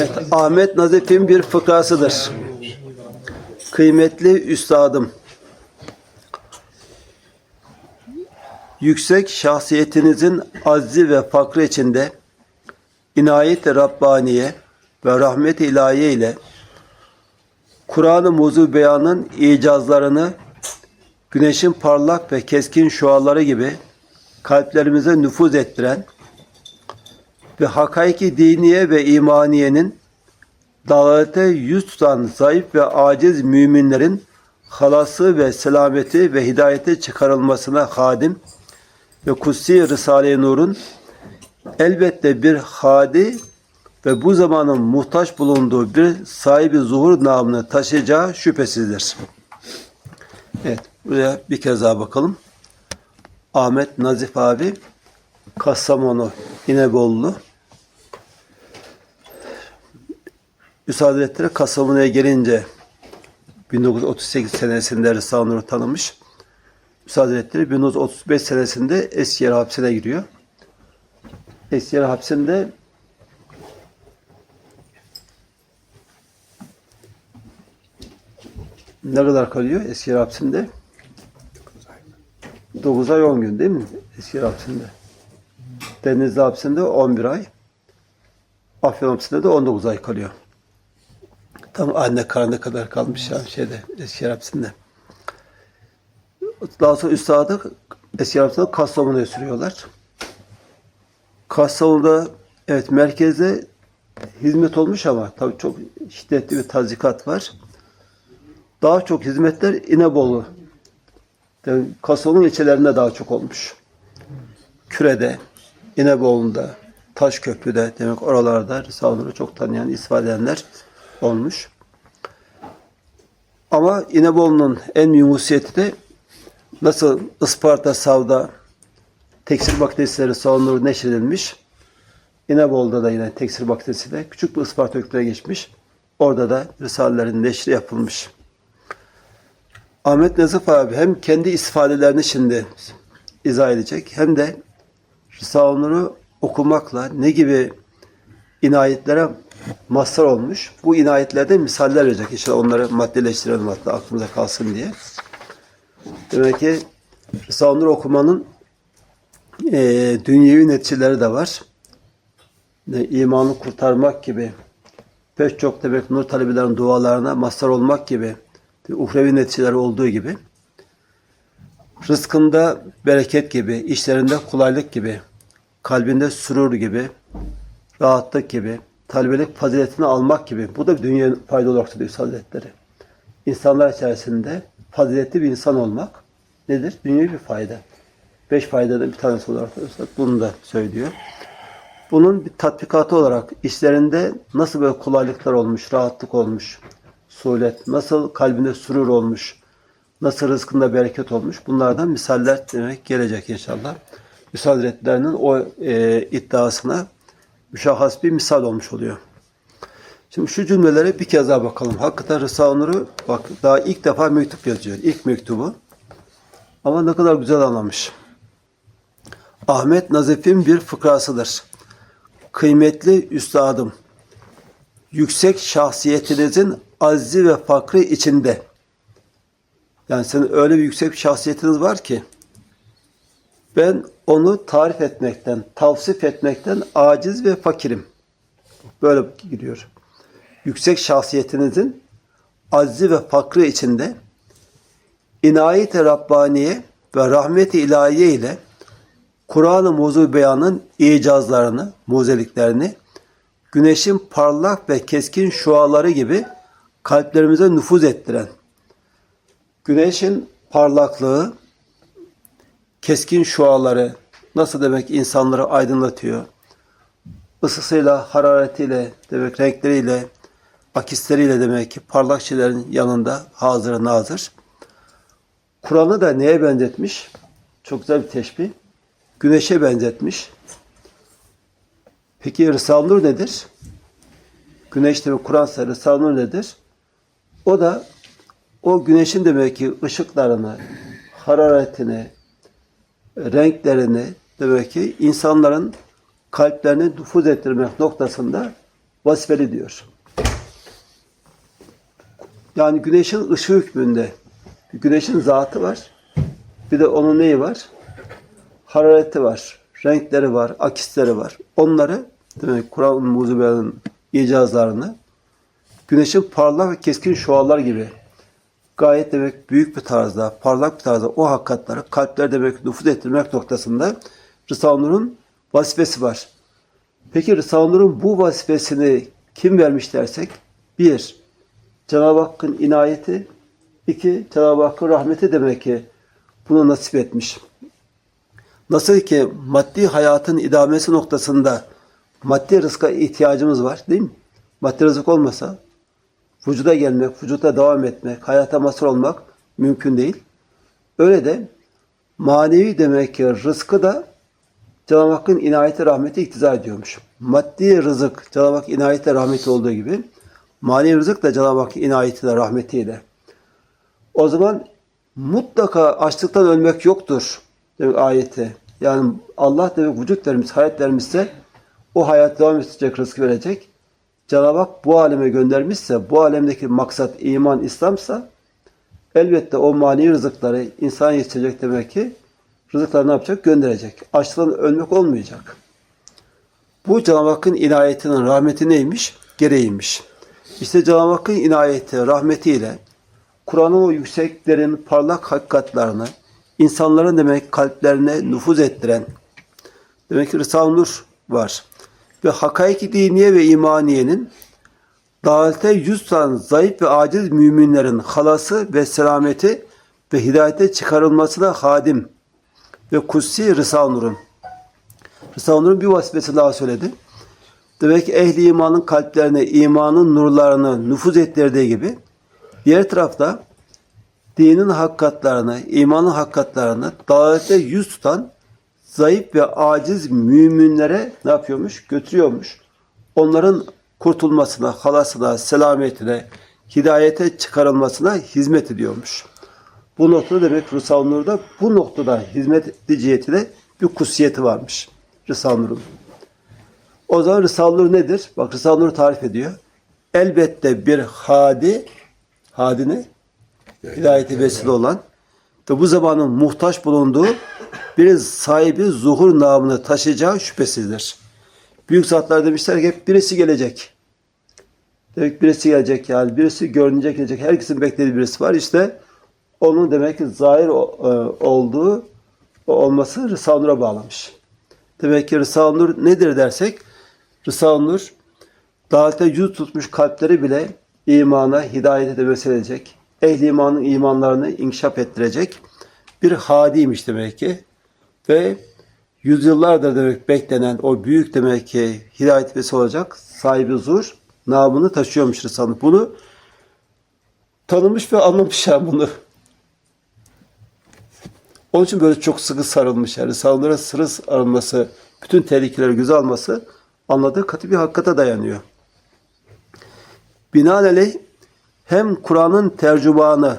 Evet, Ahmet Nazif'in bir fıkrasıdır. Kıymetli üstadım, yüksek şahsiyetinizin azzi ve fakrı içinde inayet-i Rabbaniye ve rahmet-i ilahiye ile Kur'an-ı Muzu Beyan'ın icazlarını güneşin parlak ve keskin şuaları gibi kalplerimize nüfuz ettiren ve hakaiki diniye ve imaniyenin dalalete yüz tutan zayıf ve aciz müminlerin halası ve selameti ve hidayete çıkarılmasına hadim ve Kutsi Risale-i Nur'un elbette bir hadi ve bu zamanın muhtaç bulunduğu bir sahibi zuhur namını taşıyacağı şüphesizdir. Evet, buraya bir kez daha bakalım. Ahmet Nazif abi, Kastamonu, İnegollu. Üstad Hazretleri Kastamonu'ya gelince 1938 senesinde Risale-i tanımış. Üstad Hazretleri 1935 senesinde Eskişehir hapsine giriyor. Eskişehir hapsinde ne kadar kalıyor Eskişehir hapsinde? 9 ay 10 gün değil mi? Eskişehir hapsinde. Denizli hapsinde 11 ay. Afyon hapsinde de 19 ay kalıyor. Tam anne karnına kadar kalmış yani şeyde Eskişehir hapsinde. Daha sonra üstadı Eskişehir hapsinde Kastamonu'ya sürüyorlar. Kastamonu'da evet merkezde hizmet olmuş ama tabii çok şiddetli bir tazikat var. Daha çok hizmetler İnebolu. Yani Kastamonu'nun ilçelerinde daha çok olmuş. Küre'de, İnebolu'nda, Taşköprü'de demek oralarda Risale-i çok tanıyan, istifade edenler olmuş. Ama İnebolu'nun en büyük de nasıl Isparta, Sav'da tekstil Risale-i Nur neşredilmiş. İnebolu'da da yine tekstil bakterisiyle küçük bir Isparta öyküleri geçmiş. Orada da Risalelerin neşri yapılmış. Ahmet Nazif abi hem kendi istifadelerini şimdi izah edecek hem de Risale-i okumakla ne gibi inayetlere mazhar olmuş. Bu inayetlerden misaller verecek. İşte onları maddeleştirelim hatta aklımıza kalsın diye. Demek ki Risale-i okumanın e, dünyevi neticeleri de var. E, imanı kurtarmak gibi pek çok demek nur talebelerinin dualarına mazhar olmak gibi uhrevi neticeleri olduğu gibi rızkında bereket gibi, işlerinde kolaylık gibi, kalbinde sürur gibi, rahatlık gibi, talebelik faziletini almak gibi. Bu da bir dünya fayda olarak söylüyor Hazretleri. İnsanlar içerisinde faziletli bir insan olmak nedir? Dünya bir fayda. Beş faydadan bir tanesi olarak bunu da söylüyor. Bunun bir tatbikatı olarak işlerinde nasıl böyle kolaylıklar olmuş, rahatlık olmuş, suhulet, nasıl kalbinde sürur olmuş, nasıl rızkında bereket olmuş bunlardan misaller demek gelecek inşallah. Hazretleri'nin o e, iddiasına müşahhas bir misal olmuş oluyor. Şimdi şu cümlelere bir kez daha bakalım. Hakikaten Rıza Nur'u bak daha ilk defa mektup yazıyor. İlk mektubu. Ama ne kadar güzel anlamış. Ahmet Nazif'in bir fıkrasıdır. Kıymetli üstadım, yüksek şahsiyetinizin azzi ve fakrı içinde. Yani senin öyle bir yüksek bir şahsiyetiniz var ki ben onu tarif etmekten, tavsif etmekten aciz ve fakirim. Böyle gidiyor. Yüksek şahsiyetinizin azzi ve fakrı içinde inayet-i Rabbaniye ve rahmet-i ilahiye ile Kur'an-ı Muzu Beyan'ın icazlarını, muzeliklerini güneşin parlak ve keskin şuaları gibi kalplerimize nüfuz ettiren, güneşin parlaklığı, keskin şuaları nasıl demek insanları aydınlatıyor, ısısıyla, hararetiyle, demek renkleriyle, akisleriyle demek ki parlak şeylerin yanında hazır nazır. Kur'an'ı da neye benzetmiş? Çok güzel bir teşbih. Güneşe benzetmiş. Peki Risale-i Nur nedir? Güneş demek Kur'an'sa Risale-i Nur nedir? O da o güneşin demek ki ışıklarını, hararetini, renklerini demek ki insanların kalplerini nüfuz ettirmek noktasında vazifeli diyor. Yani güneşin ışığı hükmünde güneşin zatı var. Bir de onun neyi var? Harareti var, renkleri var, akisleri var. Onları demek Kur'an-ı Muzibe'nin icazlarını güneşin parlak ve keskin şualar gibi gayet demek büyük bir tarzda, parlak bir tarzda o hakikatları kalpler demek nüfuz ettirmek noktasında Risale-i vazifesi var. Peki Risale-i bu vazifesini kim vermiş dersek? Bir, Cenab-ı Hakk'ın inayeti. iki Cenab-ı Hakk'ın rahmeti demek ki bunu nasip etmiş. Nasıl ki maddi hayatın idamesi noktasında maddi rızka ihtiyacımız var değil mi? Maddi rızık olmasa vücuda gelmek, vücuda devam etmek, hayata mazhar olmak mümkün değil. Öyle de manevi demek ki rızkı da Cenab-ı Hakk'ın inayeti rahmeti iktiza ediyormuş. Maddi rızık Cenab-ı Hak inayeti rahmeti olduğu gibi manevi rızık da Cenab-ı Hakk'ın inayetiyle rahmetiyle. O zaman mutlaka açlıktan ölmek yoktur demek ayeti. Yani Allah demek vücut vermiş, hayat vermişse o hayat devam edecek, rızkı verecek. Cenab-ı Hak bu aleme göndermişse, bu alemdeki maksat iman, İslam'sa elbette o manevi rızıkları insan yetişecek demek ki rızıkları ne yapacak? Gönderecek. Açlıktan ölmek olmayacak. Bu Cenab-ı Hakk'ın inayetinin rahmeti neymiş? Gereğiymiş. İşte Cenab-ı Hakk'ın inayeti, rahmetiyle Kur'an'ın o yükseklerin parlak hakikatlarını insanların demek kalplerine nüfuz ettiren demek ki Risale-i Nur var. Ve hakaiki diniye ve imaniyenin dalalete yüz tutan zayıf ve aciz müminlerin halası ve selameti ve hidayete çıkarılmasına hadim ve kutsi Risale-i Nur'un. Risale-i Nur'un bir vazifesi daha söyledi. Demek ki ehli imanın kalplerine imanın nurlarını nüfuz ettirdiği gibi diğer tarafta dinin hakikatlarını, imanın hakikatlarını dalalete yüz tutan zayıf ve aciz müminlere ne yapıyormuş? Götürüyormuş. Onların kurtulmasına, halasına, selametine, hidayete çıkarılmasına hizmet ediyormuş. Bu noktada demek Risale-i Nur'da bu noktada hizmet ediciyetine bir kutsiyeti varmış Risale-i Nur'un. O zaman Risale-i Nur nedir? Bak Risale-i Nur tarif ediyor. Elbette bir hadi, hadi ne? Hidayeti vesile olan ve bu zamanın muhtaç bulunduğu bir sahibi zuhur namını taşıyacağı şüphesizdir. Büyük zatlar demişler ki hep birisi gelecek. Demek birisi gelecek yani birisi görünecek gelecek. Herkesin beklediği birisi var. İşte onun demek ki zahir e, olduğu o olması Risale-i Nur'a bağlamış. Demek ki Risale-i Nur nedir dersek Risale-i Nur dalalete yüz tutmuş kalpleri bile imana, hidayete de edecek. Ehli imanın imanlarını inkişaf ettirecek bir hadiymiş demek ki. Ve yüzyıllardır demek beklenen o büyük demek ki hidayet vesile olacak sahibi zuhur namını taşıyormuş Risale-i. Bunu tanımış ve anlamış yani bunu. Onun için böyle çok sıkı sarılmış. Yani Nur'a sırı sarılması, bütün tehlikeleri göze alması anladığı katı bir hakikate dayanıyor. Binaenaleyh hem Kur'an'ın tercümanı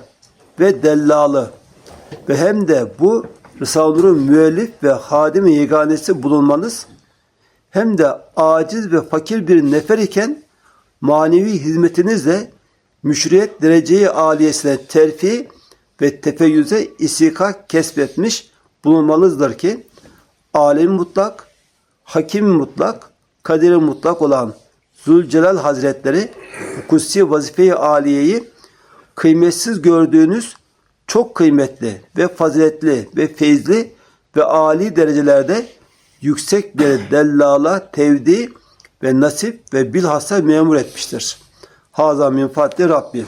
ve dellalı ve hem de bu Risale-i müellif ve hadim-i yeganesi bulunmanız hem de aciz ve fakir bir nefer iken manevi hizmetinizle müşriyet dereceyi aliyesine terfi ve tefeyyüze istika kesbetmiş bulunmanızdır ki alem mutlak, hakim mutlak, kaderi mutlak olan Zülcelal Hazretleri kutsi vazife-i aliyeyi kıymetsiz gördüğünüz çok kıymetli ve faziletli ve feyizli ve âli derecelerde yüksek bir dellala, tevdi ve nasip ve bilhassa memur etmiştir. Haza min fadli Rabbi.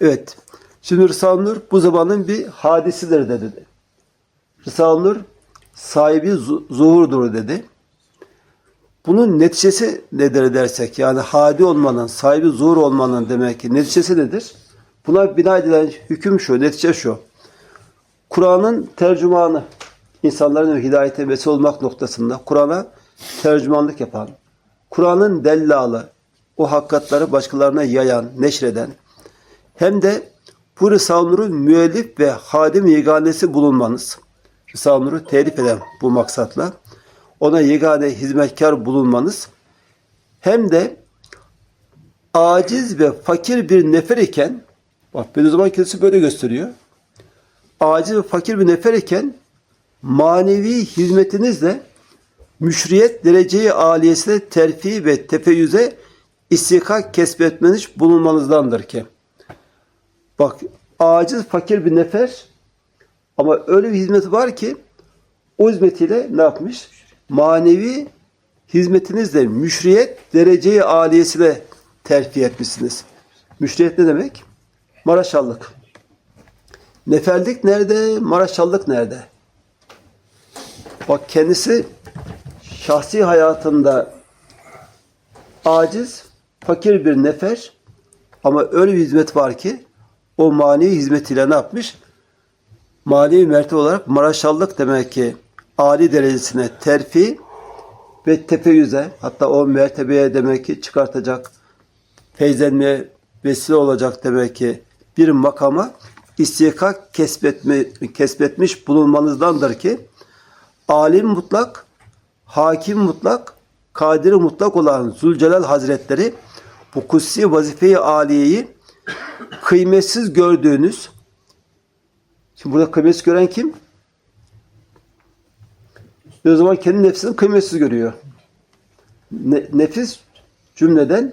Evet. Şimdi Risale-i Nur bu zamanın bir hadisidir dedi. Risale-i Nur sahibi zu- zuhurdur dedi. Bunun neticesi nedir dersek yani hadi olmanın, sahibi zuhur olmanın demek ki neticesi nedir? Buna bina edilen hüküm şu, netice şu. Kur'an'ın tercümanı, insanların hidayete vesile olmak noktasında Kur'an'a tercümanlık yapan, Kur'an'ın dellalı, o hakikatları başkalarına yayan, neşreden, hem de bu Risale-i Nur'un müellif ve hadim yeganesi bulunmanız, Risale-i Nur'u telif eden bu maksatla, ona yegane hizmetkar bulunmanız, hem de aciz ve fakir bir nefer iken bak Bediüzzaman kendisi böyle gösteriyor. Aciz ve fakir bir nefer iken manevi hizmetinizle müşriyet dereceyi aliyesine terfi ve tefeyyüze istikak kesbetmeniz bulunmanızdandır ki. Bak aciz fakir bir nefer ama öyle bir hizmeti var ki o hizmetiyle ne yapmış? Manevi hizmetinizle müşriyet dereceyi aliyesine terfi etmişsiniz. Müşriyet ne demek? Maraşallık. Neferlik nerede? Maraşallık nerede? Bak kendisi şahsi hayatında aciz, fakir bir nefer ama öyle bir hizmet var ki o manevi hizmetiyle ne yapmış? Manevi mertebe olarak maraşallık demek ki âli derecesine terfi ve tefeyyüze hatta o mertebeye demek ki çıkartacak feyzenmeye vesile olacak demek ki bir makama istihkak kesbetme, kesbetmiş bulunmanızdandır ki alim mutlak, hakim mutlak, kadiri mutlak olan Zülcelal Hazretleri bu kutsi vazife-i aliyeyi kıymetsiz gördüğünüz Şimdi burada kıymetsiz gören kim? O zaman kendi nefsini kıymetsiz görüyor. Ne- nefis cümleden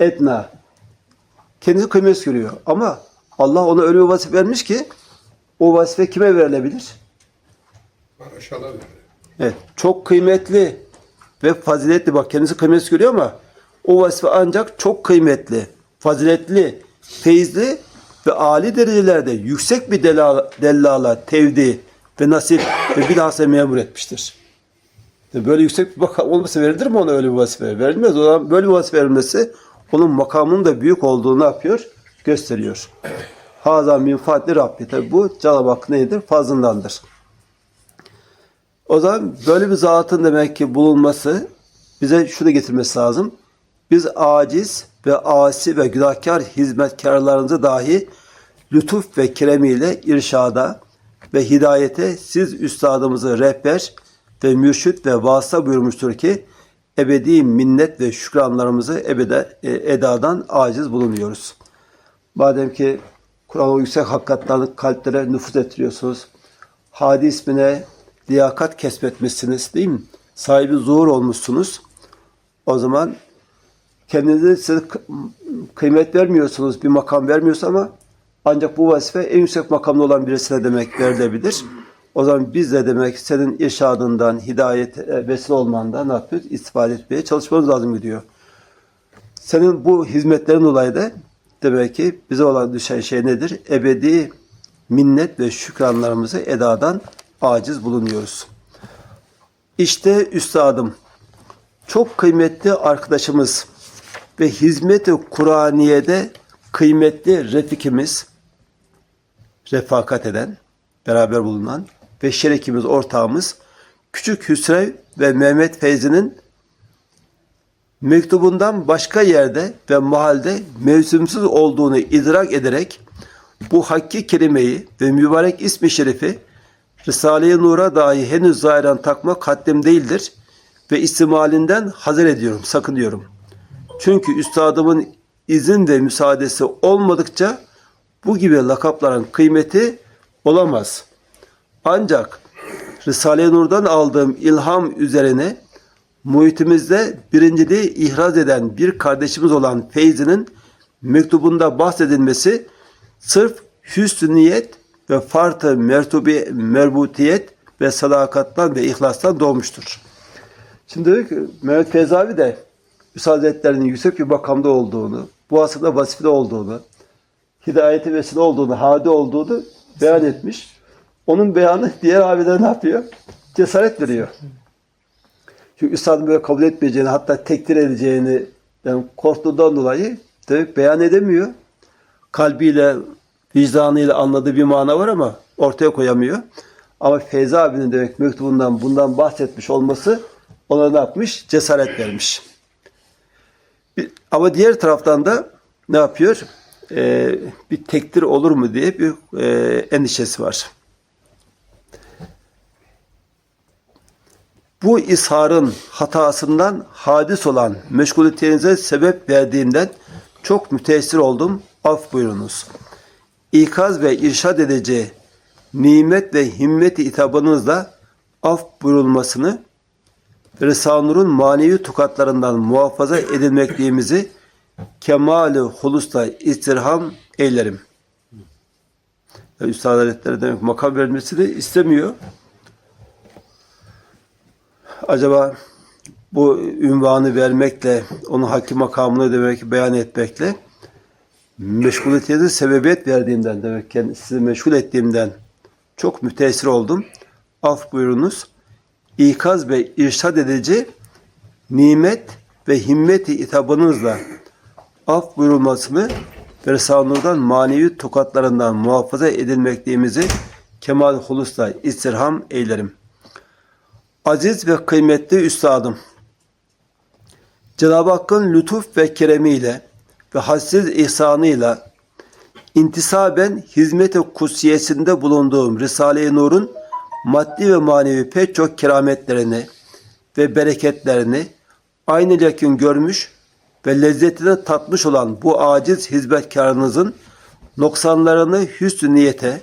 etna. Kendisi kıymetsiz görüyor. Ama Allah ona öyle bir vazife vermiş ki o vazife kime verilebilir? Maraşala verir. Evet. Çok kıymetli ve faziletli. Bak kendisi kıymetsiz görüyor ama o vazife ancak çok kıymetli, faziletli, feyizli ve âli derecelerde yüksek bir delala, dellala, tevdi ve nasip ve bilhassa memur etmiştir. Böyle yüksek bir makam olmasa verilir mi ona öyle bir vazife? Verilmez. O zaman böyle bir vazife verilmesi onun makamının da büyük olduğunu yapıyor? Gösteriyor. Haza min fadli Rabbi. Tabi bu Cenab-ı Hak nedir? Fazlındandır. O zaman böyle bir zatın demek ki bulunması bize şunu getirmesi lazım. Biz aciz ve asi ve günahkar hizmetkarlarınızı dahi lütuf ve keremiyle irşada ve hidayete siz üstadımızı rehber ve mürşit ve vasıta buyurmuştur ki ebedi minnet ve şükranlarımızı ebede, e, edadan aciz bulunuyoruz. Madem ki Kur'an'ın yüksek hakikatlerini kalplere nüfuz ettiriyorsunuz. Hadi ismine liyakat kesbetmişsiniz değil mi? Sahibi zuhur olmuşsunuz. O zaman kendinize size kı- kıymet vermiyorsunuz, bir makam vermiyorsunuz ama ancak bu vazife en yüksek makamda olan birisine demek verilebilir. O zaman biz de demek senin irşadından, hidayet e, vesile olmandan ne yapıyoruz? İstifade etmeye çalışmamız lazım gidiyor. Senin bu hizmetlerin dolayı da demek ki bize olan düşen şey nedir? Ebedi minnet ve şükranlarımızı edadan aciz bulunuyoruz. İşte üstadım, çok kıymetli arkadaşımız ve hizmet-i Kur'aniye'de kıymetli refikimiz, refakat eden, beraber bulunan ve şerikimiz, ortağımız Küçük Hüsrev ve Mehmet Feyzi'nin mektubundan başka yerde ve mahalde mevsimsiz olduğunu idrak ederek bu hakki kelimeyi ve mübarek ismi şerifi Risale-i Nur'a dahi henüz zahiren takmak haddim değildir ve istimalinden hazır ediyorum, sakınıyorum. Çünkü üstadımın izin ve müsaadesi olmadıkça bu gibi lakapların kıymeti olamaz. Ancak Risale-i Nur'dan aldığım ilham üzerine muhitimizde birinciliği ihraz eden bir kardeşimiz olan Feyzi'nin mektubunda bahsedilmesi sırf hüsnü niyet ve fartı mertubi, merbutiyet ve sadakattan ve ihlastan doğmuştur. Şimdi Mehmet Feyzi abi de Üstad yüksek bir makamda olduğunu, bu asırda vazifede olduğunu, hidayeti vesile olduğunu, hadi olduğunu beyan etmiş. Onun beyanı diğer abiler ne yapıyor? Cesaret veriyor. Çünkü üstadın böyle kabul etmeyeceğini, hatta tekdir edeceğini yani korktuğundan dolayı demek beyan edemiyor. Kalbiyle, vicdanıyla anladığı bir mana var ama ortaya koyamıyor. Ama Feyzi abinin demek mektubundan bundan bahsetmiş olması ona ne yapmış? Cesaret vermiş. Ama diğer taraftan da ne yapıyor? Ee, bir tekdir olur mu diye bir e, endişesi var. Bu isharın hatasından hadis olan meşguliyetinize sebep verdiğimden çok müteessir oldum. Af buyurunuz. İkaz ve irşad edici nimet ve himmeti hitabınızla af buyurulmasını ve Risale-i Nur'un manevi tukatlarından muhafaza edilmekliğimizi kemal-i hulusta istirham eylerim. Yani Üstad Hazretleri demek makam verilmesini istemiyor. Acaba bu ünvanı vermekle, onun hakim makamını demek beyan etmekle meşguliyetinize sebebiyet verdiğimden demek ki sizi meşgul ettiğimden çok müteessir oldum. Af buyurunuz. İkaz ve irşad edici nimet ve himmeti itabınızla af buyurulmasını ve Risale-i Nur'dan manevi tokatlarından muhafaza edilmekliğimizi kemal hulusla istirham eylerim. Aziz ve kıymetli üstadım, Cenab-ı Hakk'ın lütuf ve keremiyle ve hassiz ihsanıyla intisaben hizmet-i kutsiyesinde bulunduğum Risale-i Nur'un maddi ve manevi pek çok kerametlerini ve bereketlerini aynı yakın görmüş ve lezzetini tatmış olan bu aciz hizmetkarınızın noksanlarını hüsnü niyete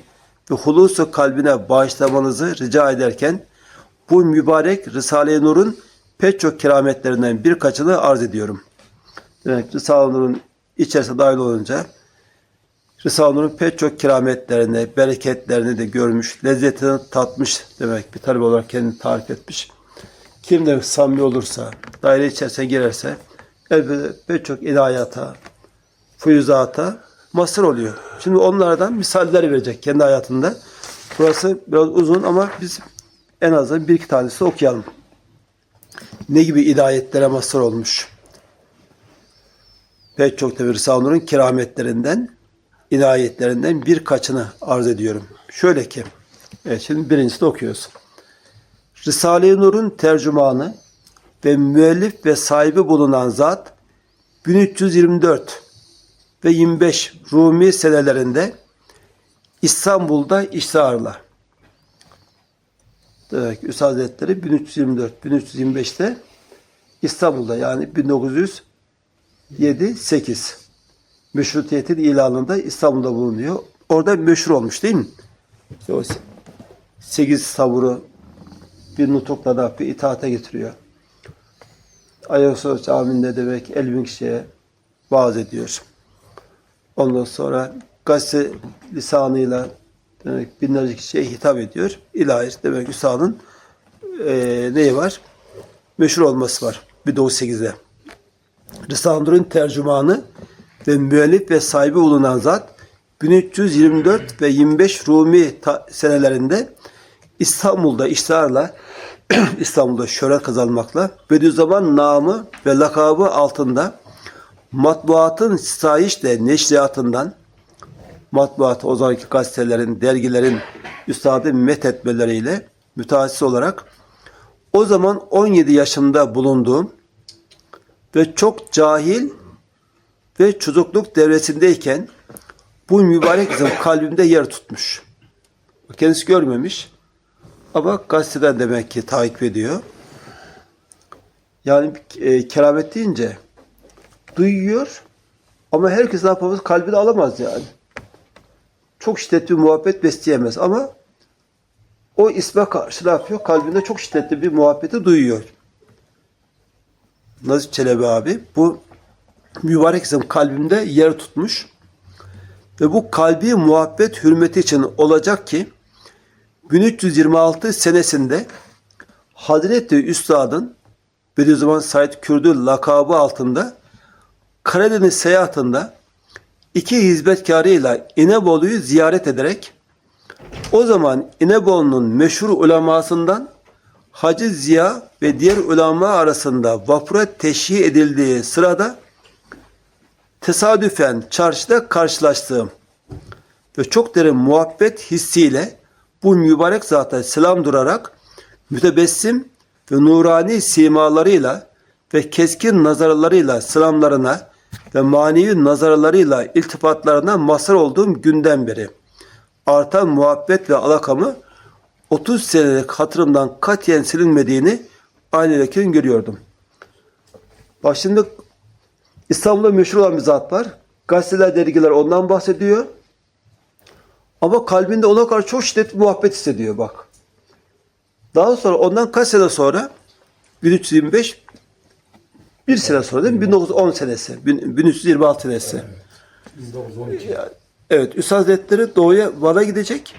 ve hulusu kalbine bağışlamanızı rica ederken bu mübarek Risale-i Nur'un pek çok kerametlerinden birkaçını arz ediyorum. Demek Risale-i Nur'un içerisine dahil olunca Risale-i Nur'un pek çok kerametlerini, bereketlerini de görmüş, lezzetini tatmış demek bir talep olarak kendini tarif etmiş. Kim de samimi olursa, daire içerisine girerse elbette pek çok ilahiyata, fuyuzata mazhar oluyor. Şimdi onlardan misaller verecek kendi hayatında. Burası biraz uzun ama biz en azından bir iki tanesi okuyalım. Ne gibi hidayetlere mazhar olmuş. Pek çok tabi Risale-i Nur'un kerametlerinden, inayetlerinden birkaçını arz ediyorum. Şöyle ki, evet şimdi birincisini okuyoruz. Risale-i Nur'un tercümanı ve müellif ve sahibi bulunan zat 1324 ve 25 Rumi senelerinde İstanbul'da iştiharla. Demek ki Hazretleri 1324-1325'te İstanbul'da yani 1907 8 meşrutiyetin ilanında İstanbul'da bulunuyor. Orada meşhur olmuş değil mi? İşte o 8 tavuru bir nutukla da bir itaate getiriyor. Ayasofya Camii'nde demek 50 bin kişiye vaaz ediyor. Ondan sonra gazete lisanıyla demek binlerce kişiye hitap ediyor. İlahi demek Üstad'ın e, neyi var? Meşhur olması var 1908'de. Risale-i Nur'un tercümanı ve müellif ve sahibi bulunan zat 1324 ve 25 Rumi senelerinde İstanbul'da iştiharla İstanbul'da şöhret kazanmakla Bediüzzaman namı ve lakabı altında matbuatın sitayişle neşriyatından matbuat o zamanki gazetelerin, dergilerin üstadı methetmeleriyle müteassis olarak o zaman 17 yaşında bulunduğum ve çok cahil ve çocukluk devresindeyken bu mübarek kızım kalbimde yer tutmuş. Kendisi görmemiş ama gazeteden demek ki takip ediyor. Yani e, keramet deyince duyuyor ama herkes ne yapamaz? Kalbini alamaz yani. Çok şiddetli bir muhabbet besleyemez ama o isme karşı ne yapıyor? Kalbinde çok şiddetli bir muhabbeti duyuyor. Nazif Çelebi abi bu mübarek isim kalbimde yer tutmuş ve bu kalbi muhabbet hürmeti için olacak ki 1326 senesinde Hazreti Üstad'ın Bediüzzaman Said Kürdü lakabı altında Karadeniz seyahatinde iki hizmetkarıyla İnebolu'yu ziyaret ederek o zaman İnebolu'nun meşhur ulemasından Hacı Ziya ve diğer ulema arasında vapura teşhih edildiği sırada tesadüfen çarşıda karşılaştığım ve çok derin muhabbet hissiyle bu mübarek zata selam durarak mütebessim ve nurani simalarıyla ve keskin nazarlarıyla selamlarına ve manevi nazarlarıyla iltifatlarına mazhar olduğum günden beri artan muhabbet ve alakamı 30 senelik hatırımdan katiyen silinmediğini aynadayken görüyordum. Bak şimdi İstanbul'da meşhur olan bir zat var. Gazeteler, dergiler ondan bahsediyor. Ama kalbinde ona karşı çok şiddetli muhabbet hissediyor bak. Daha sonra ondan kaç sene sonra 1325 bir sene sonra değil mi? 1910 senesi. 1326 senesi. 1912. Evet, Üstad Hazretleri doğuya Van'a gidecek.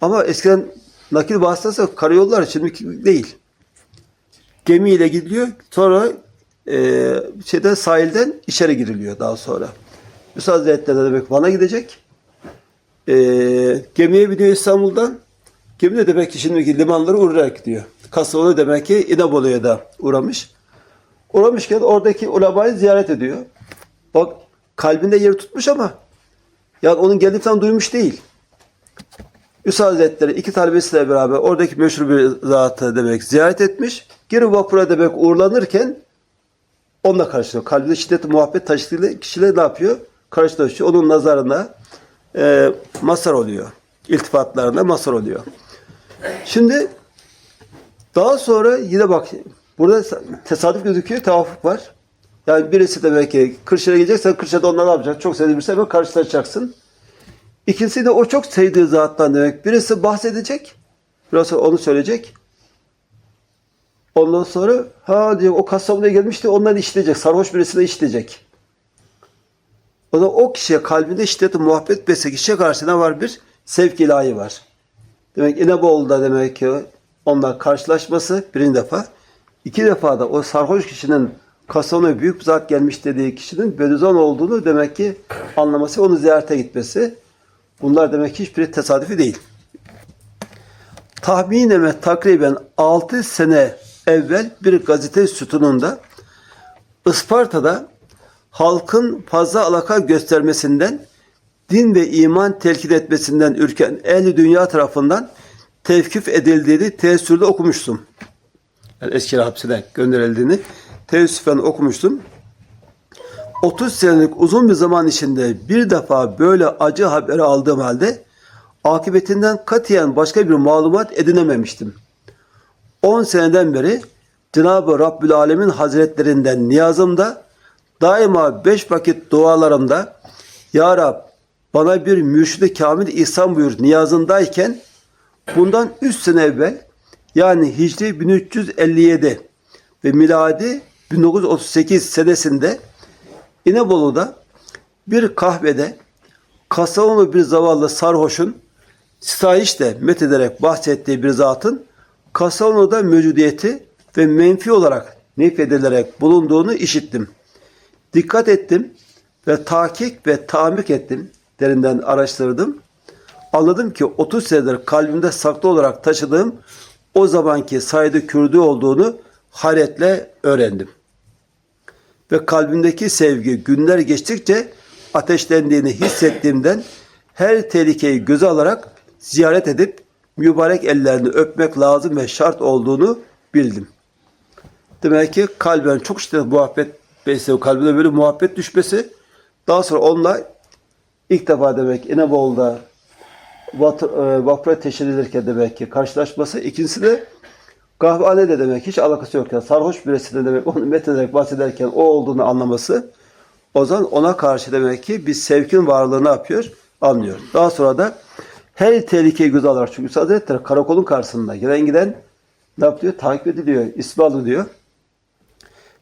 Ama eskiden nakil vasıtası karayollar şimdiki değil. Gemiyle gidiliyor. Sonra e, şeyden sahilden içeri giriliyor daha sonra. Üstad Hazretleri de demek Van'a gidecek. E, gemiye biniyor İstanbul'dan. Gemi de demek ki şimdiki limanlara uğrayarak gidiyor. Kastamonu demek ki İnebolu'ya da uğramış. Uğramışken oradaki ulemayı ziyaret ediyor. Bak kalbinde yer tutmuş ama yani onun geldiğini falan duymuş değil. Üstad Hazretleri iki talebesiyle beraber oradaki meşhur bir zatı demek ziyaret etmiş. Geri vapura demek uğurlanırken onunla karşılıyor. Kalbinde şiddetli muhabbet taşıdığı kişiyle ne yapıyor? Karşılaşıyor. Onun nazarına e, masar oluyor. İltifatlarına masar oluyor. Şimdi daha sonra yine bak burada tesadüf gözüküyor, tevafuk var. Yani birisi demek ki Kırşehir'e gideceksen Kırşehir'de onunla ne yapacaksın? Çok sevdiğin birisi hemen karşılaşacaksın. İkincisi de o çok sevdiği zattan demek. Birisi bahsedecek. Biraz onu söyleyecek. Ondan sonra ha diyor o Kastamonu'ya gelmişti ondan işleyecek. Sarhoş birisine işleyecek. O zaman o kişiye kalbinde şiddetli muhabbet besleyecek kişiye karşı ne var? Bir sevk ilahi var. Demek İnebolu'da demek ki onunla karşılaşması birinci defa. İki defa da o sarhoş kişinin Kastamonu'ya büyük bir zat gelmiş dediği kişinin Bediüzzaman olduğunu demek ki anlaması, onu ziyarete gitmesi. Bunlar demek ki hiçbiri tesadüfi değil. Tahminen takriben 6 sene evvel bir gazete sütununda Isparta'da halkın fazla alaka göstermesinden, din ve iman telkin etmesinden ürken ehli dünya tarafından tevkif edildiğini teessürde okumuştum. Yani eski hapsine gönderildiğini teessüfen okumuştum. 30 senelik uzun bir zaman içinde bir defa böyle acı haberi aldığım halde akıbetinden katiyen başka bir malumat edinememiştim. 10 seneden beri Cenab-ı Rabbül Alemin Hazretlerinden niyazımda daima beş vakit dualarımda Ya Rab bana bir mürşidi kamil ihsan buyur niyazındayken bundan 3 sene evvel yani Hicri 1357 ve miladi 1938 senesinde İnebolu'da bir kahvede Kastamonu bir zavallı sarhoşun sitayişle methederek bahsettiği bir zatın Kastamonu'da mevcudiyeti ve menfi olarak nefedilerek bulunduğunu işittim. Dikkat ettim ve takik ve tamik ettim. Derinden araştırdım. Anladım ki 30 senedir kalbimde saklı olarak taşıdığım o zamanki Said Kürdü olduğunu hayretle öğrendim. Ve kalbimdeki sevgi günler geçtikçe ateşlendiğini hissettiğimden her tehlikeyi göze alarak ziyaret edip mübarek ellerini öpmek lazım ve şart olduğunu bildim. Demek ki kalben çok şiddetli muhabbet besliyor. Kalbine böyle muhabbet düşmesi. Daha sonra onunla ilk defa demek İnebolu'da e, vapura teşhir edilirken demek ki karşılaşması. İkincisi de kahvehane de demek hiç alakası yok. Yani sarhoş birisi de demek onu methederek bahsederken o olduğunu anlaması. O zaman ona karşı demek ki bir sevkin varlığını yapıyor? Anlıyor. Daha sonra da her tehlikeyi göze alarak çünkü Üstad Hazretleri karakolun karşısında gelen giden ne yapıyor? Takip ediliyor, ismi alınıyor.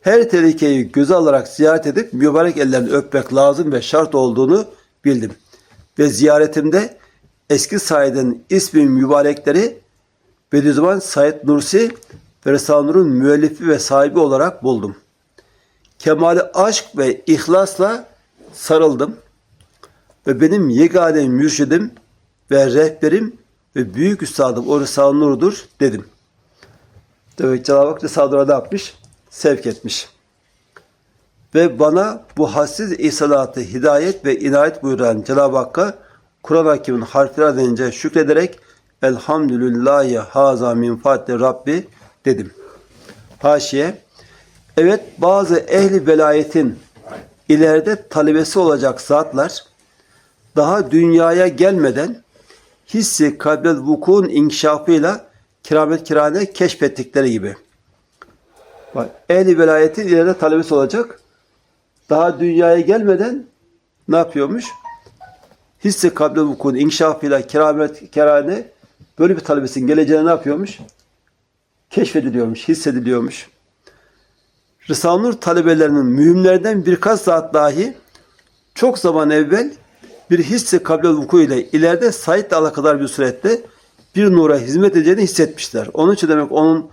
Her tehlikeyi göze alarak ziyaret edip mübarek ellerini öpmek lazım ve şart olduğunu bildim. Ve ziyaretimde eski Said'in ismi mübarekleri Bediüzzaman Said Nursi ve Risale-i Nur'un müellifi ve sahibi olarak buldum. Kemali aşk ve ihlasla sarıldım ve benim yegane mürşidim ve rehberim ve büyük üstadım o Risale-i Nur'dur dedim. Demek Cenab-ı Hak Risale-i ne yapmış? Sevk etmiş. Ve bana bu hassiz ihsanatı hidayet ve inayet buyuran Cenab-ı Hakk'a Kur'an-ı Hakim'in harfleri denince şükrederek Elhamdülillahi haza min fadli Rabbi dedim. Haşiye. Evet bazı ehli velayetin ileride talebesi olacak zatlar daha dünyaya gelmeden hissi kalbel vukun inkişafıyla keramet kirane keşfettikleri gibi. Bak, ehli velayetin ileride talebesi olacak. Daha dünyaya gelmeden ne yapıyormuş? Hisse kabli vukun inkişafıyla keramet kerane böyle bir talebesinin geleceğine ne yapıyormuş? Keşfediliyormuş, hissediliyormuş. Risale-i Nur talebelerinin mühimlerden birkaç saat dahi çok zaman evvel bir hisse kabli vuku ile ileride Said'le alakadar bir surette bir nura hizmet edeceğini hissetmişler. Onun için demek onun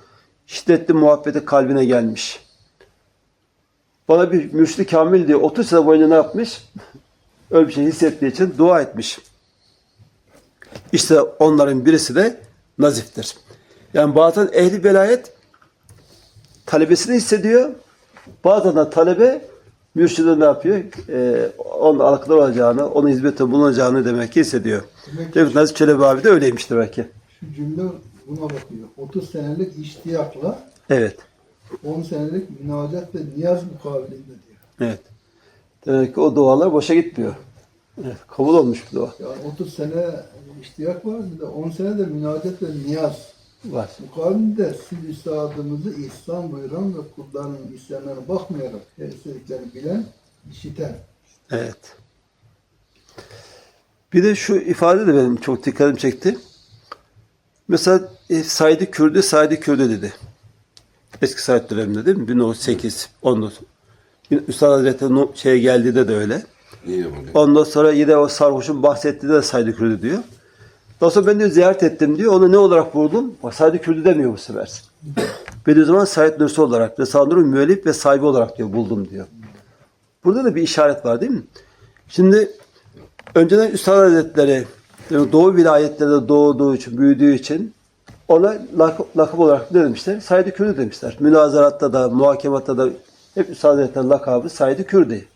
şiddetli muhabbeti kalbine gelmiş. Bana bir mürşid kamil diye 30 sene boyunca ne yapmış? Öyle bir şey hissettiği için dua etmiş. İşte onların birisi de naziftir. Yani bazen ehli velayet talebesini hissediyor. Bazen de talebe mürşide ne yapıyor? Ee, onun alakadar olacağını, onun hizmette bulunacağını demek ki hissediyor. Demek ki Nazif Çelebi abi de öyleymiş demek ki. şu cümle buna bakıyor. 30 senelik iştiyakla Evet. 10 senelik münacat ve niyaz mukabilinde diyor. Evet. Demek ki o dualar boşa gitmiyor. Evet, kabul olmuş bir dua. Yani 30 sene iştiyak var bir de 10 sene de münacat ve niyaz. Var. Mukabilinde siz üstadımızı ihsan buyuran ve kullarının isyanlarına bakmayarak her istediklerini bilen, işiten. Evet. Bir de şu ifade de benim çok dikkatimi çekti. Mesela e, Said Kürdü, Said Kürdü dedi. Eski Said döneminde değil mi? 1908, 19. Üstad Hazretleri şeye geldiğinde de öyle. Ondan sonra yine o sarhoşun bahsettiği de Said Kürdü diyor. Daha ben de ziyaret ettim diyor. Onu ne olarak buldum? Bak Said Kürdü demiyor bu sefer. Bediüzzaman Said Nursi olarak, Risale-i Nur'un müellif ve sahibi olarak diyor buldum diyor. Burada da bir işaret var değil mi? Şimdi önceden Üstad Hazretleri yani Doğu vilayetlerinde doğduğu için, büyüdüğü için ona lakıp, lakıp olarak ne demişler? Said-i Kürdi demişler. Münazaratta da, muhakematta da hep Üstad Hazretleri lakabı Said-i Kürdi.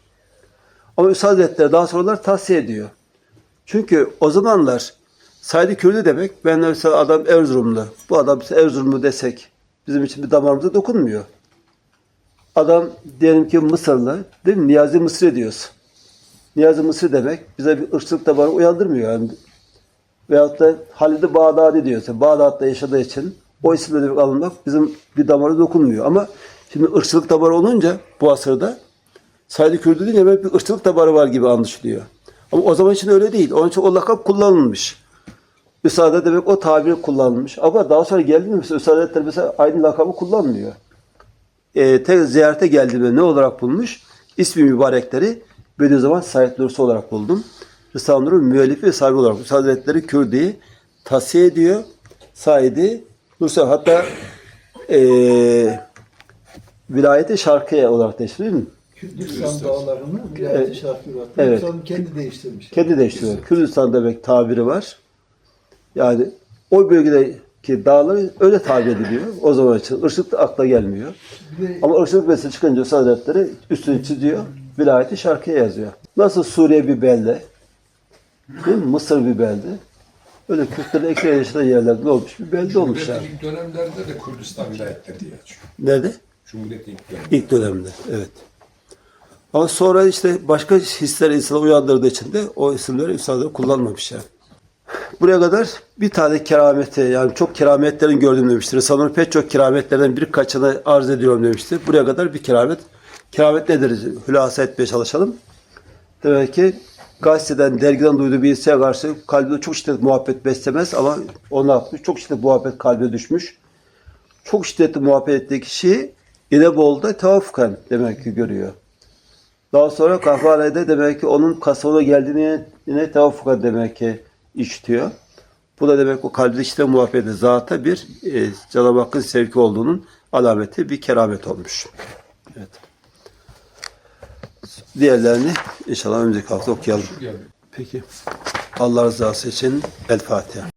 Ama Üstad Hazretleri daha sonralar tavsiye ediyor. Çünkü o zamanlar Said-i Kürdi demek, ben mesela adam Erzurumlu. Bu adam Erzurumlu desek bizim için bir damarımıza dokunmuyor. Adam diyelim ki Mısırlı, değil mi? Niyazi Mısri diyoruz. Niyazi Mısri demek bize bir ırkçılık damarı uyandırmıyor. Yani. Veyahut da Halid-i Bağdadi diyorsa, Bağdat'ta yaşadığı için o isimle demek alınmak bizim bir damara dokunmuyor. Ama şimdi ırkçılık damarı olunca bu asırda Said-i Kürdü deyince bir ırkçılık damarı var gibi anlaşılıyor. Ama o zaman için öyle değil. Onun için o lakap kullanılmış. Üstad'a demek o tabiri kullanılmış. Ama daha sonra geldi mi Hazretleri mesela aynı lakabı kullanmıyor. E, tek ziyarete geldiğimde ne olarak bulmuş? İsmi mübarekleri Bediüzzaman Said Nursi olarak buldum. Risale-i Nur'un müellifi ve sahibi olarak. Hazretleri Kürdi'yi tavsiye ediyor. Said'i Nursi hatta e, vilayeti şarkıya olarak değişti değil mi? Kürdistan dağlarını vilayeti Evet. şarkı var. Evet. Kendi değiştirmiş. Kendi değiştiriyor. Kürdistan demek tabiri var. Yani o bölgedeki dağları öyle tabir ediliyor. O zaman için ırkçılık da akla gelmiyor. Ama ırkçılık meselesi çıkınca Üstad Hazretleri üstünü çiziyor. Vilayeti şarkıya yazıyor. Nasıl Suriye bir belde, değil mi? Mısır bir belde. Öyle Kürtlerin ekstra yaşadığı yerlerde olmuş bir belde olmuş yani. İlk dönemlerinde de Kürdistan vilayetleri diye açıyor. Nerede? Cumhuriyet'in ilk döneminde. İlk dönemde, evet. Ama sonra işte başka hisler insanı uyandırdığı için de o isimleri üstadları kullanmamış yani. Buraya kadar bir tane kerameti yani çok kerametlerin gördüğüm demiştir. Sanırım pek çok kerametlerden birkaçını arz ediyorum demiştir. Buraya kadar bir keramet. Keramet nedir? Hülasa etmeye çalışalım. Demek ki gazeteden, dergiden duyduğu bir hisseye karşı kalbinde çok şiddetli muhabbet beslemez ama o ne yapmış? Çok şiddetli muhabbet kalbe düşmüş. Çok şiddetli muhabbet ettiği kişi İnebolu'da tevaffuken demek ki görüyor. Daha sonra kahvehanede demek ki onun kasabına geldiğini yine tevaffuken demek ki işitiyor. Bu da demek o kalbinde işte muhabbeti zata bir e, Cenab-ı Hakk'ın sevki olduğunun alameti bir keramet olmuş. Evet. Diğerlerini inşallah önümüzdeki hafta okuyalım. Peki. Allah rızası için El Fatiha.